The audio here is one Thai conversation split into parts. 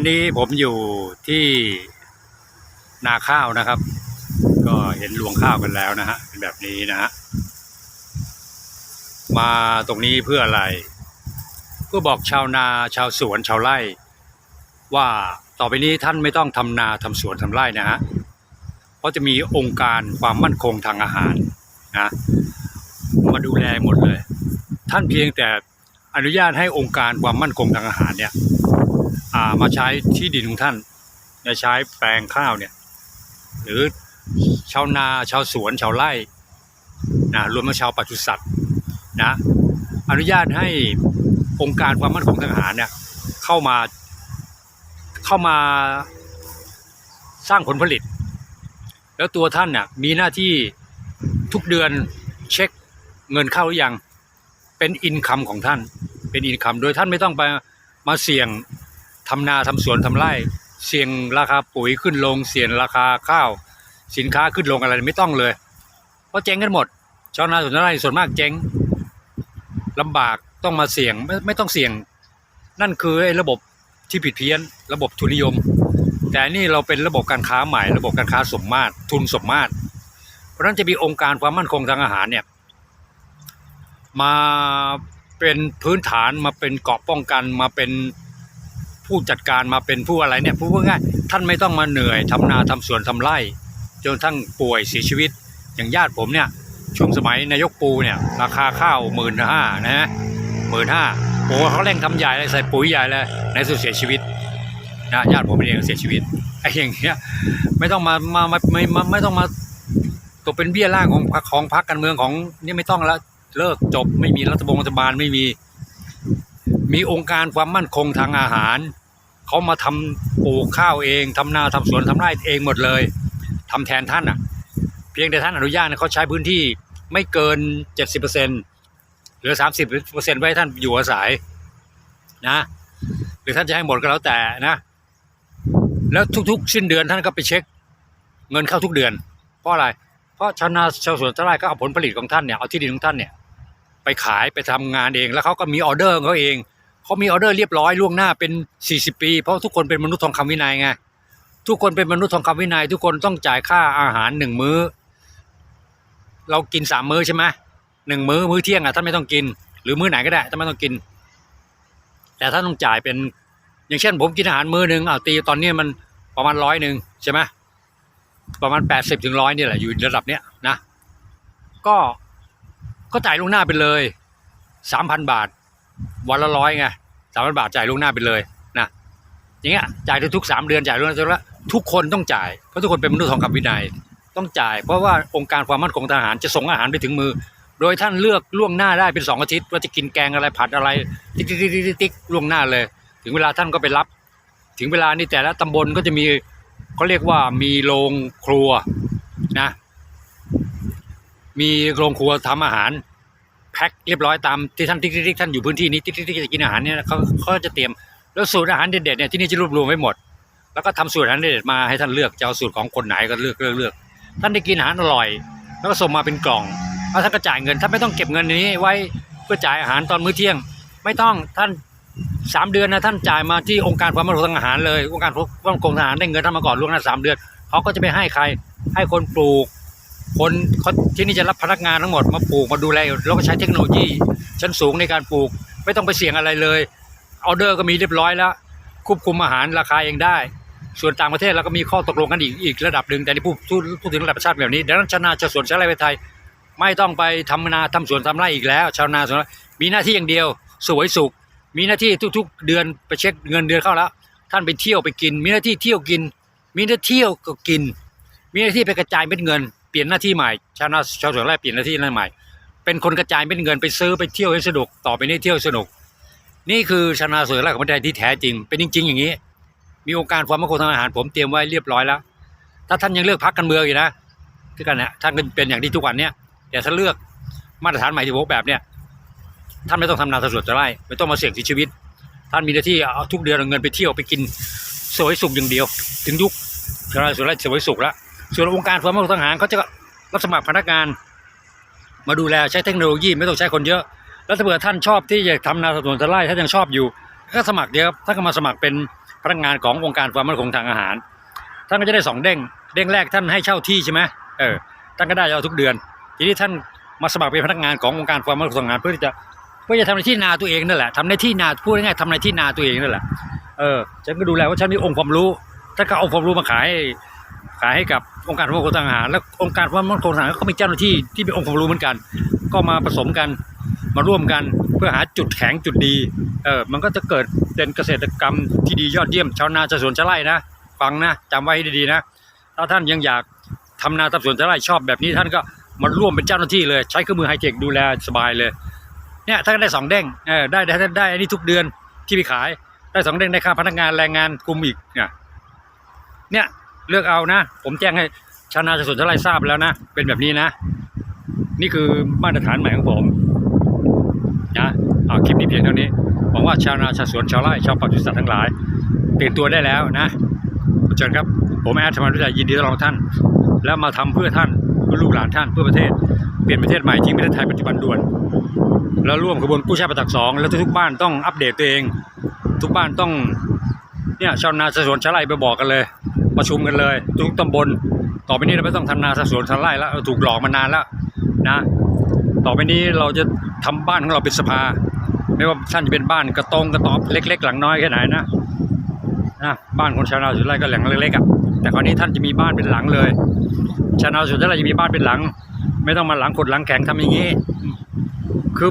ตอนนี้ผมอยู่ที่นาข้าวนะครับ ก็เห็นรวงข้าวกันแล้วนะฮะเป็นแบบนี้นะฮะมาตรงนี้เพื่ออะไรเพื่อบอกชาวนาชาวสวนชาวไร่ ว่าต่อไปนี้ท่านไม่ต้องทำนาทำสวนทำไร่นะฮะเพราะจะมีองค์การความมั่นคงทางอาหารนะมาดูแลหมดเลย ท่านเพียงแต่อนุญาตให้องค์การความมั่นคงทางอาหารเนี่ย มาใช้ที่ดินของท่านจะใช้แปลงข้าวเนี่ย หรือชาวนาชาวสวนชาวไร่นะรวมทั้งชาวปศุสัตว์นะอนุญาตให้องค์การความมั่นคงทางอาหารเนี่ยเข้ามาเข้ามาสร้างผลผลิต แล้วตัวท่านเนี่ยมีหน้าที่ทุกเดือนเช็คเงินเข้าหรือยังเป็นอินคัมของท่าน เป็นอินคัมโดยท่านไม่ต้องไปมาเสี่ยง ทำนาทำสวนทำไร่ เสี่ยงราคาปุ๋ยขึ้นลง เสี่ยงราคาข้าว สินค้าขึ้นลงอะไรไม่ต้องเลยเพราะเจ๊งกันหมดชาวนาสวนไร่ส่วนมากเจ๊งลำบากต้องมาเสี่ยงไม่ไม่ต้องเสี่ยง นั่นคือไอ้ระบบที่ผิดเพี้ยน ระบบทุนนิยม แต่นี่เราเป็นระบบการค้าใหม่ ระบบการค้าสมมาตรทุนสมมาตร เพราะนั้นจะมีองค์การความมั่นคงทางอาหารเนี่ยมาเป็นพื้นฐานมาเป็นเกราะป้องกันมาเป็น ผู้จัดการมาเป็นผู้อะไรเนี่ยพูดง่ายท่านไม่ต้องมาเหนื่อยทำนาทำสวนทำไร่ จนทั้งป่วยเสียชีวิต อย่างญาติผมเนี่ยช่วงสมัยนายกปูเนี่ยราคาข้าวหมื่นห้านะฮะหมื่นห้าโอ้เขาเร่งทำใหญ่เลยใส่ปุ๋ยใหญ่เลยในสุดเสียชีวิตนะญาติผมเองเสียชีวิตไอ้อย่างเงี้ยไม่ต้องมามาไม่ไม่ไม่ต้องมาตกเป็นเบี้ยล่างของของพรรคการเมืองของนี่ไม่ต้องแล้วเลิกจบไม่มีรัฐบงรัฐบาลไม่มี มีองค์การความมั่นคงทางอาหาร เขามาทำปลูกข้าวเองทำนาทำสวนทำไร่เองหมดเลยทำแทนท่านอะ เพียงแต่ท่านอนุญาตเขาใช้พื้นที่ไม่เกินเจ็ดสิบเปอร์เซ็นเหลือสามสิบเปอร์เซ็นไว้ท่านอยู่อาศัยนะ หรือท่านจะให้หมดก็แล้วแต่นะ แล้วทุกๆ สิ้นเดือนท่านก็ไปเช็ค เงินเข้าทุกเดือน เพราะอะไร เพราะชาวนาชาวสวนชาวไร่ก็เอาผลผลิตของท่านเนี่ยเอาที่ดินของท่านเนี่ยไปขายไปทำงานเองแล้วเขาก็มีออเดอร์ของเขาเอง เขามีออเดอร์เรียบร้อยล่วงหน้าเป็น 40 ปี เพราะทุกคนเป็นมนุษย์ทองคำวินัยไงทุกคนเป็นมนุษย์ทองคำวินัย ทุกคนต้องจ่ายค่าอาหารหนึ่งมื้อ เรากินสามมื้อใช่ไหมหนึ่งมื้อมื้อเที่ยงอะท่านไม่ต้องกิน หรือมื้อไหนก็ได้ท่านไม่ต้องกิน แต่ท่านต้องจ่ายเป็น อย่างเช่น ผมกินอาหารมื้อหนึ่งเอาตีตอนนี้มันประมาณร้อยหนึ่งใช่ไหมประมาณแปดสิบถึงร้อยนี่แหละอยู่ระดับเนี้ยนะ ก็ก็จ่ายล่วงหน้าไปเลยสามพันบาท วันละร้อยไงสามพันบาทจ่ายล่วงหน้าไปเลยนะอย่างเงี้ยจ่ายทุกๆสามเดือนจ่ายล่วงหน้าแล้วทุกคนต้องจ่ายเพราะทุกคนเป็นมนุษย์ทองคำวินัยต้องจ่าย เพราะว่าองค์การความมั่นคงทหารจะส่งอาหารไปถึงมือ โดยท่านเลือกล่วงหน้าได้เป็นสองอาทิตย์ว่าจะกินแกงอะไรผัดอะไร ติ๊กติ๊กติ๊กติ๊กติ๊กล่วงหน้าเลย ถึงเวลาท่านก็ไปรับ ถึงเวลานี่แต่ละตำบลก็จะมีเขาเรียกว่ามีโรงครัวนะ มีโรงครัวทำอาหาร พ็คเรียบร้อยตามที่ท่านติ๊กๆท่านอยู่พื้นที่นี้ติ๊กติ๊กติ๊กจะกินอาหารเนี่ยเขาเขาจะเตรียมแล้วสูตรอาหารเด็ดๆเนี่ยที่นี่จะรวบรวมไว้หมด แล้วก็ทำสูตรอาหารเด็ดมาให้ท่านเลือกจะเอาสูตรของคนไหนก็เลือกเลือกเลือกท่านได้กินอาหารอร่อย แล้วก็ส่งมาเป็นกล่องแล้วท่านก็จ่ายเงินท่านไม่ต้องเก็บเงินนี้ไว้เพื่อจ่ายอาหารตอนมื้อเที่ยง ไม่ต้องท่านสามเดือนนะท่านจ่ายมาที่องค์การความมั่นคงทางอาหารเลยองค์การความมั่นคงทางอาหารได้เงินท่านมาก่อนล่วงหน้าสามเดือนเขาก็จะไปให้ใครให้คนปลูก คนเขาที่นี่จะรับพนักงานทั้งหมดมาปลูกมาดูแลแล้วก็ใช้เทคโนโลยีชั้นสูงในการปลูก ไม่ต้องไปเสี่ยงอะไรเลยออเดอร์ก็มีเรียบร้อยแล้วควบคุมอาหารราคาเองได้ ส่วนต่างประเทศเราก็มีข้อตกลงกันอีกอีกระดับหนึ่งแต่ที่พูดพูดถึงระดับชาติแบบนี้ดังนั้นชาวนาชาวสวนชาวไร่ปไทย ไม่ต้องไปทำนาทำสวนทำไร่อีกแล้ว ชาวนาสวนมีหน้าที่อย่างเดียว สวยสุข มีหน้าที่ทุก ๆ เดือนไปเช็คเงินเดือนเข้าแล้ว ท่านไปเที่ยวไปกิน มีหน้าที่เที่ยวกิน มีหน้าที่เที่ยวก็กิน มีหน้าที่ไปกระจายเม็ดเงิน เปลี่ยนหน้าที่ใหม่ชาวนาชาวสวนไร่เปลี่ยนหน้าที่นั่นใหม่ เป็นคนกระจายเม็ดเงินไปซื้อไปเที่ยวให้สนุกต่อไปนี้เที่ยวสนุก นี่คือชาวนาสวนไร่ของประเทศไทยที่แท้จริง เป็นจริง ๆ อย่างนี้ มีองค์การความมั่นคงทางอาหารผมเตรียมไว้เรียบร้อยแล้ว ถ้าท่านยังเลือกพักการเมืองอยู่นะที่กันเนี่ยท่านก็เป็นอย่างที่ทุกวันเนี่ยแต่ถ้าเลือกมาตรฐานใหม่ที่ผมแบบเนี่ยท่านไม่ต้องทำนาสวนจะไร่ไม่ต้องมาเสี่ยงชีวิต ท่านมีหน้าที่เอาทุกเดือนเอาเงินไปเที่ยวไปกินสวยสุขอย่างเดียว ถึงยุคชาวนาสวนไร่สวยสุขแล้ว ส่วนองค์การความมั่นคงทางหารเขาจะรับสมัครพนักงาน มาดูแลใช้เทคโนโลยีไม่ต้องใช้คนเยอะแล้วถ้าเผื่อท่านชอบที่จะทำนาสวนจะไร่ท่านยังชอบอยู่ก็สมัครเดียวท่านก็มาสมัครเป็นพนักงานขององค์การความมั่นคงทางอาหาร ท่านก็จะได้สองเด้งเด้งแรกท่านให้เช่าที่ใช่ไหมเออท่านก็ได้เอาทุกเดือน ทีนี้ท่านมาสมัครเป็นพนักงานขององค์การความมั่นคงทางอาหาร เพื่อที่จะเพื่อจะทำในที่นาตัวเองนั่นแหละทำในที่นาพูดง่ายๆทำในที่นาตัวเองนั่นแหละเออฉันก็ดูแลว่าฉันมีองค์ความรู้ท่านก็เอาความรู้มาขาย ขายให้กับองค์การความมั่นคงทางอาหาร แล้วองค์การความมั่นคงทางอาหารก็มีเจ้าหน้าที่ที่เป็นองค์ความรู้เหมือนกัน ก็มาผสมกันมาร่วมกันเพื่อหาจุดแข็งจุดดีเออมันก็จะเกิดเป็นเกษตรกรรมที่ดียอดเยี่ยมชาวนาชาวสวนชาวไร่นะฟังนะจำไว้ให้ดีๆนะถ้าท่านยังอยากทำนาทำสวนชาวไร่ชอบแบบนี้ท่านก็มาร่วมเป็นเจ้าหน้าที่เลย ใช้เครื่องมือไฮเทคดูแลสบายเลยเนี่ยท่านได้สองเด้งเออได้ได้ได้ได้อันนี้ทุกเดือนที่ไปขายได้สองเด้งได้ค่าพนักงานแรงงานกลุ่มอีกเนี่ยเนี่ย เลือกเอานะ ผมแจ้งให้ชาวนาชาวสวนชาวไร่ทราบแล้วนะ เป็นแบบนี้นะ นี่คือมาตรฐานใหม่ของผมนะเอาคลิปนี้เพียงเท่านี้หวังว่าชาวนาชาวสวนชาวไร่ชาวปศุสัตว์ทั้งหลายตื่นตัวได้แล้วนะเชิญครับ ผมแอดธรรมรุจัยยินดีต้อนรับท่าน แล้วมาทำเพื่อท่านเพื่อลูกหลานท่านเพื่อประเทศ เปลี่ยนประเทศใหม่ทิ้งประเทศไทยปัจจุบันด่วน แล้วร่วมขบวนกู้ชาติประตักสองแล้วทุกบ้านต้องอัปเดตตัวเอง ทุกบ้านต้องเนี่ยชาวนาชาวสวนชาวไร่ไปบอกกันเลย ประชุมกันเลย ทุกตำบล ต่อไปนี้เราไม่ต้องทำนาชาวสวนชาไร่แล้วเราถูกหลอกมานานแล้วนะ ต่อไปนี้เราจะทำบ้านของเราเป็นสภา ไม่ว่าท่านจะเป็นบ้านกระตรงกระตอบเล็ก ๆ หลังน้อยแค่ไหนนะนะบ้านคนชาวนาสุดไร่ก็หลังเล็กๆอะแต่คราวนี้ท่านจะมีบ้านเป็นหลังเลย ชาวนาสุดไร่จะมีบ้านเป็นหลัง ไม่ต้องมาหลังกดหลังแข็งทำอย่างนี้คือ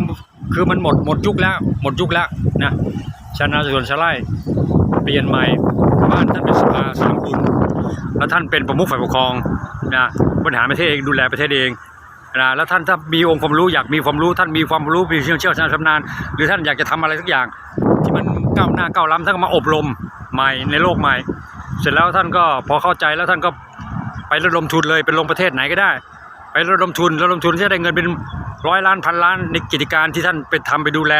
คือมันหมดหมดยุคแล้ว หมดยุคแล้วนะชาวนาสวนชาวไร่เปลี่ยนใหม่บ้านท่านเป็นสภาสามกุล แล้วท่านเป็นประมุขฝ่ายปกครองนะบริหารประเทศเองดูแลประเทศเองนะแล้วท่านถ้ามีองค์ความรู้อยากมีความรู้ท่านมีความรู้มีเชี่ยวชาญชำนาญหรือท่านอยากจะทำอะไรสักอย่าง ที่มันก้าวหน้าก้าวล้ำท่านก็มาอบรมใหม่ในโลกใหม่ เสร็จแล้วท่านก็พอเข้าใจแล้วท่านก็ไประดมทุนเลยไปลงประเทศไหนก็ได้ ไประดมทุนระดมทุนจะได้เงินเป็นร้อยล้านพันล้านในกิจการที่ท่านไปทำไปดูแล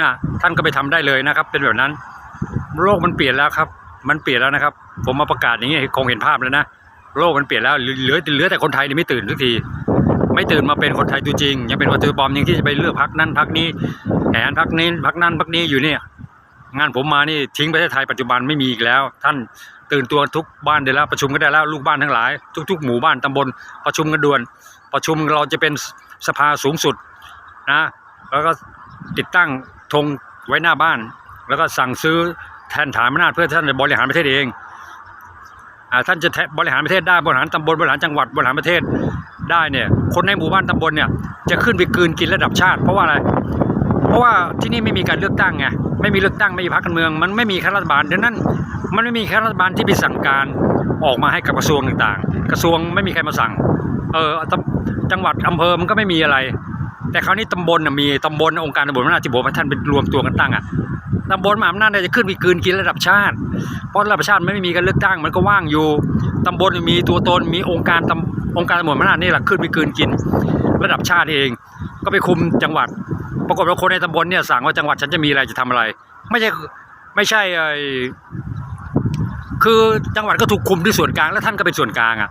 นะท่านก็ไปทำได้เลยนะครับ เป็นแบบนั้น โลกมันเปลี่ยนแล้วครับ มันเปลี่ยนแล้วนะครับ ผมมาประกาศอย่างนี้คงเห็นภาพแล้วนะโลกมันเปลี่ยนแล้วเหลือเหลือแต่คนไทยนี่ไม่ตื่นทุกที ไม่ตื่นมาเป็นคนไทยตัวจริง ยังเป็นคนตัวปลอมยังที่จะไปเลือกพักนั้นพักนี้แหนพักนี้พักนั้นพักนี้อยู่เนี่ย งานผมมานี่ทิ้งประเทศไทยปัจจุบันไม่มีอีกแล้ว ท่านตื่นตัวทุกบ้านได้แล้วประชุมกันได้แล้วลูกบ้านทั้งหลาย ทุก ๆ หมู่บ้านตำบลประชุมกันด่วน ประชุมเราจะเป็นสภาสูงสุดนะแล้วก็ติดตั้งธงไว้หน้าบ้าน แล้วก็สั่งซื้อ แทนฐานอำนาจเพื่อท่านจะบริหารประเทศเองอท่านจะแทบริหารประเทศได้บริหารตำบลบริหารจังหวัดบริหารประเทศได้เนี่ย คนในหมู่บ้านตำบลเนี่ยจะขึ้นไปกืนกินระดับชาติ เพราะว่าอะไร เพราะว่าที่นี่ไม่มีการเลือกตั้งไงไม่มีเลือกตั้งไม่มีพรรคการเมือง มันไม่มีข้าราชบาลดังนั้น มันไม่มีข้าราชบาลที่ไปสั่งการออกมาให้กับกระทรวงต่างๆ กระทรวงไม่มีใครมาสั่ง เออจังหวัดอำเภอมันก็ไม่มีอะไร แต่คราวนี้ตำบลมีตำบลองค์การตำบลมหาอำนาจที่บอกว่าท่านเป็นรวมตัวกันตั้งอะ ตำบลมหาอำนาจเนี่ยจะขึ้นไปกืนกินระดับชาติ เพราะระดับชาติไม่มีการเลือกตั้งมันก็ว่างอยู่ตำบลมีตัวตนมีองค์การตำองค์การตำบลมหาอำนาจนี่แหละขึ้นไปกืนกินระดับชาติเอง ก็ไปคุมจังหวัด ปรากฏว่าคนในตำบลเนี่ยสั่งว่าจังหวัดฉันจะมีอะไรจะทำอะไร ไม่ใช่ไม่ใช่ไอคือจังหวัดก็ถูกคุมด้วยส่วนกลางแล้วท่านก็เป็นส่วนกลางอะ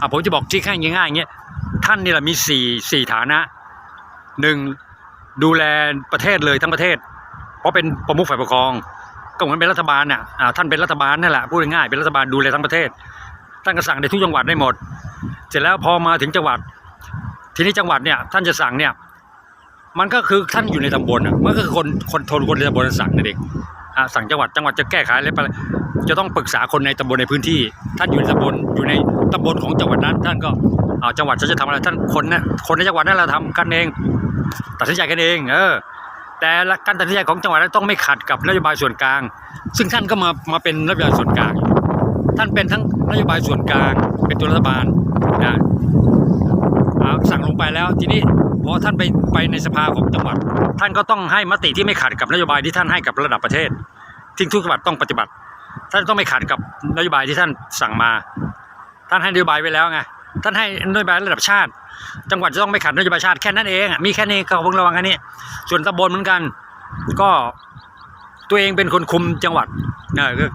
อะผมจะบอกที่แค่ง่ายๆอย่างเงี้ยท่านนี่แหละมีสี่สี่ฐานะหนึ่งดูแลประเทศเลยทั้งประเทศ ราะเป็นประมุขฝ่ายปกครอง ก็เหมือนเป็นรัฐบาลน่ะอ่าท่านเป็นรัฐบาลนั่นแหละพูดง่ายๆเป็นรัฐบาลดูแลทั้งประเทศท่านก็สั่งในทุกจังหวัดได้หมด เสร็จแล้วพอมาถึงจังหวัด ทีนี้จังหวัดเนี่ยท่านจะสั่งเนี่ยมันก็คือท่านอยู่ในตำบลอะมันก็คือคนคนทนคนในตำบลสั่งนั่นเองอะสั่งจังหวัดจังหวัดจะแก้ไขอะไรไปจะต้องปรึกษาคนในตำบลในพื้นที่ ท่านอยู่ในตำบลอยู่ในตำบลของจังหวัดนั้น ท่านก็อ่าจังหวัดจะทำอะไรท่านคนเนี่ยคนในจังหวัดนั้นเราทำกันเอง ตัดสินใจกันเอง เออ แต่ละการตัดสินใจของจังหวัดนั้นต้องไม่ขัดกับนโยบายส่วนกลาง ซึ่งท่านก็มามาเป็นนโยบายส่วนกลาง ท่านเป็นทั้งนโยบายส่วนกลาง เป็นตัวรัฐบาลนะสั่งลงไปแล้วทีนี้พอท่านไปไปในสภาของจังหวัด ท่านก็ต้องให้มติที่ไม่ขัดกับนโยบายที่ท่านให้กับระดับประเทศที่ทุกจังหวัดต้องปฏิบัติ ท่านต้องไม่ขัดกับนโยบายที่ท่านสั่งมา ท่านให้นโยบายไว้แล้วไงท่านให้นโยบายระดับชาติ จังหวัดจะต้องไม่ขัดนโยบายชาติแค่นั้นเองอะมีแค่นี้ก็เพิ่งระวังแค่นี้ ส่วนตำบลเหมือนกัน ก็ตัวเองเป็นคนคุมจังหวัดเออก็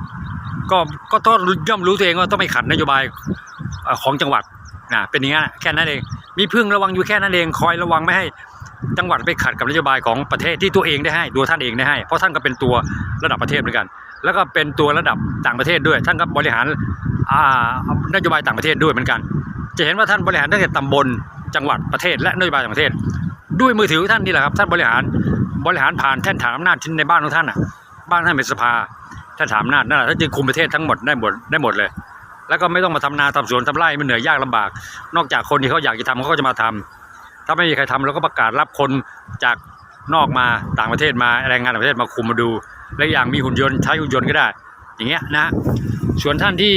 ก็ก็ต้องย่อมรู้ตัวเองว่าต้องไม่ขัดนโยบายของจังหวัดนะเป็นอย่างนั้นแค่นั้นเอง มีพึ่งระวังอยู่แค่นั้นเอง คอยระวังไม่ให้จังหวัดไปขัดกับนโยบายของประเทศที่ตัวเองได้ให้ตัวท่านเองได้ให้ เพราะท่านก็เป็นตัวระดับประเทศเหมือนกัน แล้วก็เป็นตัวระดับต่างประเทศด้วย ท่านก็บริหารนโยบายต่างประเทศด้วยเหมือนกัน จะเห็นว่าท่านบริหารตั้งแต่ตำบลจังหวัดประเทศและนโยบายต่างประเทศ ด้วยมือถือท่านนี่แหละครับ ท่านบริหารบริหารผ่านแท่นฐานอำนาจที่ในบ้านของท่านอะ บ้านท่านเป็นสภาท่านฐานอำนาจนั่นแหละท่านจึงคุมประเทศทั้งหมดได้หมดได้หมดเลย แล้วก็ไม่ต้องมาทำนาทำสวนทำไร่มันเหนื่อยยากลำบาก นอกจากคนที่เขาอยากจะทำเขาก็จะมาทำถ้าไม่มีใครทำเราก็ประกาศรับคนจากนอกมาต่างประเทศมาแรงงานต่างประเทศมาคุมมาดู และอย่างมีหุ่นยนต์ใช้หุ่นยนต์ก็ได้ อย่างเงี้ยนะส่วนท่านที่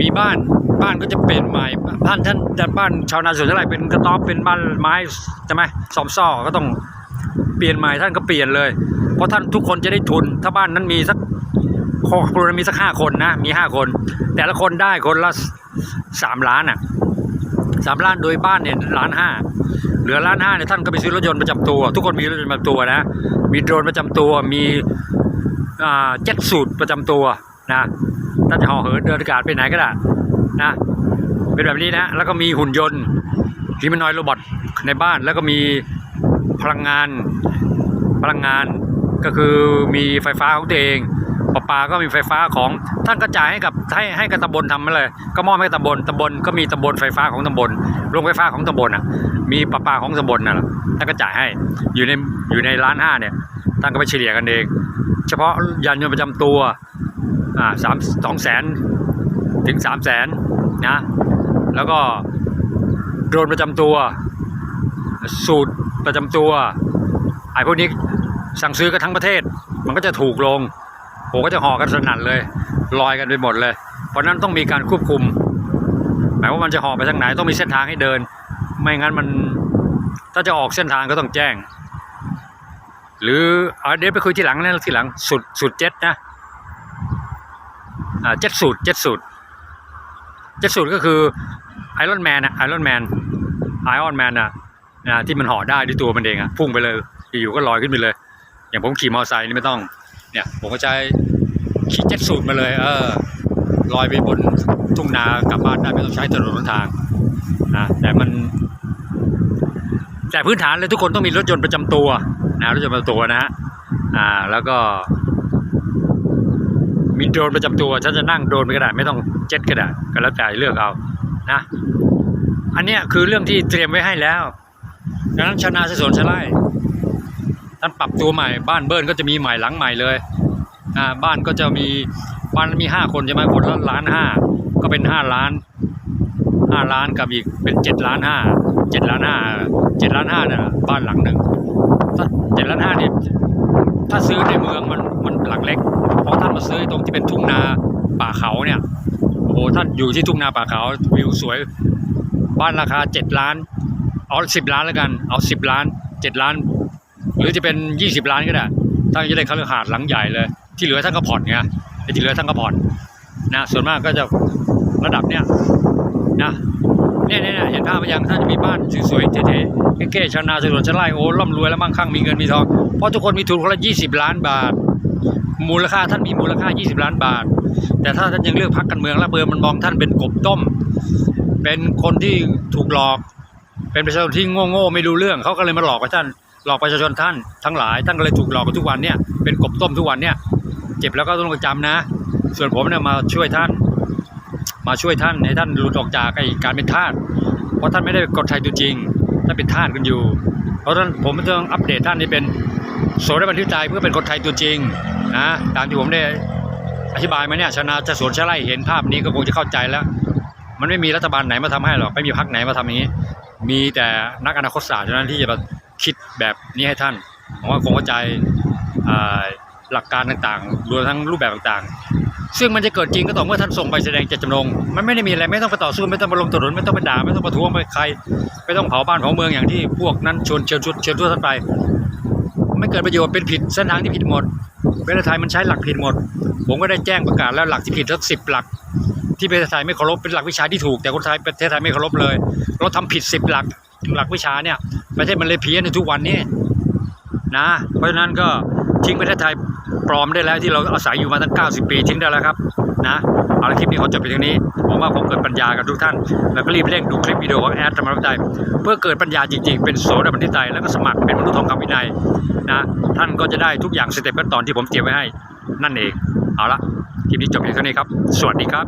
มีบ้าน บ้านก็จะเปลี่ยนใหม่บ้านท่านแต่บ้านชาวนาสวนเท่าไหร่เป็นกระต๊อบเป็นบ้านไม้ใช่ไหมซอมซ่อก็ต้องเปลี่ยนใหม่ท่านก็เปลี่ยนเลย เพราะท่านทุกคนจะได้ทุน ถ้าบ้านนั้นมีสักครอบครัวนั้นมีสักห้าคนนะ มีห้าคน แต่ละคนได้คนละสามล้านอะสามล้านโดยบ้านเนี่ยล้านห้าเหลือล้านห้าเนี่ยท่านก็ไปซื้อรถยนต์ประจำตัว ทุกคนมีรถยนต์ประจำตัวนะ มีโดรนประจำตัวมีอ่าเจ็ตสูตรประจำตัวนะท่านจะห่อเหินเดินอากาศไปไหนก็ได้ นะเป็นแบบนี้นะแล้วก็มีหุ่นยนต์ฮิมานอยโรบอทในบ้านแล้วก็มีพลังงานพลังงานก็คือมีไฟฟ้าของตัวเองปปาก็มีไฟฟ้าของท่านก็จ่ายให้กับให้ให้กับตำบลทำมาเลย ก็มอบให้ตำบลตำบลก็มีตำบลไฟฟ้าของตำบลโรงไฟฟ้าของตำบลอะ มีปปาของตำบลน่ะท่านก็จ่ายให้อยู่ในอยู่ในล้านห้าเนี่ยท่านก็ไปเฉลี่ยกันเอง เฉพาะยานยนต์ประจำตัวอ่าสามสองแสนถึงสามแสน นะ แล้วก็โดรนประจำตัว สูตรประจำตัวไอ้พวกนี้สั่งซื้อกันทั้งประเทศ มันก็จะถูกลงโหก็จะห่อกันสนั่นเลยลอยกันไปหมดเลย เพราะนั้นต้องมีการควบคุม หมายว่ามันจะห่อไปทางไหนต้องมีเส้นทางให้เดิน ไม่งั้นมันถ้าจะออกเส้นทางก็ต้องแจ้ง หรือเอาเดี๋ยวไปคุยทีหลังนะทีหลังสุดสุดเจ็ตนะอ่าเจ็ตสูตรเจ็ตสูตร เจ็ตสูตรก็คือไอรอนแมนอะไอรอนแมนไอออนแมนอะนะที่มันห่อได้ด้วยตัวมันเองอะพุ่งไปเลยอยู่ๆก็ลอยขึ้นไปเลย อย่างผมขี่มอเตอร์ไซค์นี่ไม่ต้อง เนี่ยผมก็ใช้ขี่เจ็ตสูตรมาเลย เออลอยไปบนทุ่งนากลับบ้านได้ไม่ต้องใช้ถนนหนทางนะแต่มัน แต่พื้นฐานเลยทุกคนต้องมีรถยนต์ประจำตัวนะรถยนต์ประจำตัวนะฮะอ่าแล้วก็ มีโดรนประจำตัวฉันจะนั่งโดรนไปก็ได้ไม่ต้องเจ็ตก็ได้ก็แล้วแต่เลือกเอานะอันเนี้ยคือเรื่องที่เตรียมไว้ให้แล้วดังนั้นชาวนาสวนชาวไร่ท่านปรับตัวใหม่ บ้านเบิร์นก็จะมีใหม่หลังใหม่เลยอ่าบ้านก็จะมีบ้านมีห้าคนใช่ไหมคนละล้านห้าก็เป็นห้าล้านห้าล้านกับอีกเป็นเจ็ดล้านห้าเจ็ดล้านห้าเจ็ดล้านห้าเนี่ยบ้านหลังหนึ่งเจ็ดล้านห้าเนี่ย ถ้าซื้อในเมืองมันมันหลังเล็กพอท่านมาซื้อตรงที่เป็นทุ่งนาป่าเขาเนี่ยโอ้โหท่านอยู่ที่ทุ่งนาป่าเขาวิวสวย บ้านราคาเจ็ดล้าน เอาสิบล้านแล้วกัน เอาสิบล้านเจ็ดล้าน หรือจะเป็นยี่สิบล้านก็ได้ท่านจะได้คฤหาสน์หลังใหญ่เลย ที่เหลือท่านก็ผ่อนไงไอ้ที่เหลือท่านก็ผ่อนนะส่วนมากก็จะระดับเนี้ยนะเนี่ยเนี่ยเนี่ยเห็นภาพไหมยังท่านจะมีบ้านสวยๆเท่ๆเก๋ๆชาวนาสวนชาวไร่โอ้ร่ำรวยแล้วมั่งคั่งมีเงินมีทอง เพราะทุกคนมีทุนคนละยี่สิบล้านบาท มูลค่าท่านมีมูลค่า 20 ล้านบาท แต่ถ้าท่านยังเลือกพรรคการเมืองและเบอร์มันมองท่านเป็นกบต้ม เป็นคนที่ถูกหลอก เป็นประชาชนที่โง่ๆไม่รู้เรื่องเขาก็เลยมาหลอกกับท่านหลอกประชาชนท่านทั้งหลายท่านก็เลยถูกหลอกทุกวันเนี่ยเป็นกบต้มทุกวันเนี่ยเจ็บแล้วก็ต้องจำนะ ส่วนผมเนี่ยมาช่วยท่าน มาช่วยท่านให้ท่านหลุดออกจากไอ้การเป็นทาสเพราะท่านไม่ได้เป็นคนไทยตัวจริงท่านเป็นทาสกันอยู่ เพราะฉะนั้นผมต้องอัปเดตท่านให้เป็น โสดบันทึกใจเพื่อเป็นคนไทยตัวจริงนะตามที่ผมได้อธิบายมาเนี่ยชนาจะสวนชาวไร่เห็นภาพนี้ก็คงจะเข้าใจแล้ว มันไม่มีรัฐบาลไหนมาทำให้หรอกไม่มีพรรคไหนมาทำอย่างนี้ มีแต่นักอนาคตศาสตร์เท่านั้นที่จะมาคิดแบบนี้ให้ท่านผมว่าคงเข้าใจหลักการต่างๆรวมทั้งรูปแบบต่างๆ ซึ่งมันจะเกิดจริงก็ต่อเมื่อท่านส่งไปแสดงเจตจำนง มันไม่ได้มีอะไรไม่ต้องไปต่อสู้ไม่ต้องไปลงถนนไม่ต้องไปด่าไม่ต้องประท้วงไปใคร ไม่ต้องเผาบ้านเผาเมืองอย่างที่พวกนั้นชวนเชิญชวนเชิญชวนท่านไป ไม่เกิดประโยชน์เป็นผิดเส้นทางที่ผิดหมดประเทศไทยมันใช้หลักผิดหมด ผมก็ได้แจ้งประกาศแล้วหลักที่ผิดทั้งสิบหลัก ที่ประเทศไทยไม่เคารพเป็นหลักวิชาที่ถูกแต่คนไทยประเทศไทยไม่เคารพเลย เราทำผิดสิบหลักหลักวิชาเนี่ยประเทศมันเลยเพี้ยนในทุกวันนี้นะเพราะฉะนั้นก็ทิ้งประเทศไทย ปลอมได้แล้วที่เราอาศัยอยู่มาตั้ง 90 ปีทิ้งได้แล้วครับนะเอาละคลิปนี้ขอจบเพียงนี้หวังว่าคงเกิดปัญญากับทุกท่าน แล้วก็รีบเร่งดูคลิปวิดีโอของแอดธรรมรัตน์ใจเพื่อเกิดปัญญาจริงๆ เป็นโสดาบันทิไตยแล้วก็สมัครเป็นมนุษย์ทองคำวินัยนะท่านก็จะได้ทุกอย่างสเต็ปขั้นตอนที่ผมเตรียมไว้ให้นั่นเองเอาละคลิปนี้จบเพียงเท่านี้ครับ สวัสดีครับ